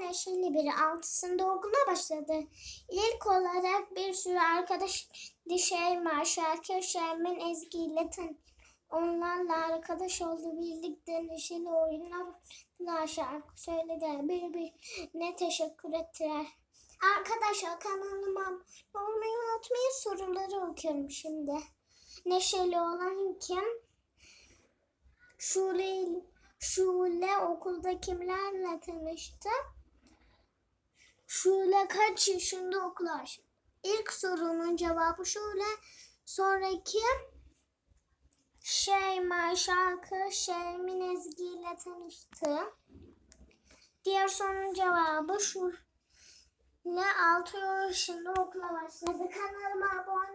neşeli biri. Altısında okula başladı. İlk olarak bir sürü arkadaş Şeyma, Şarkı, Şermin, Ezgi ile tan Onlarla arkadaş oldu. Birlikte neşeli oyunlar oynadılar. Şarkı söylediler. Birbirine teşekkür ettiler. Arkadaşlar kanalıma abone olmayı unutmayın. Soruları okuyorum şimdi. Neşeli olan kim? Şule, Şule okulda kimlerle tanıştı? Şule kaç yaşında okular? İlk sorunun cevabı Şule. Sonraki Şeyma şarkı Şermin Ezgi ile tanıştı. Diğer sorunun cevabı Şule 6 yaşında okula başladı. Kanalıma abone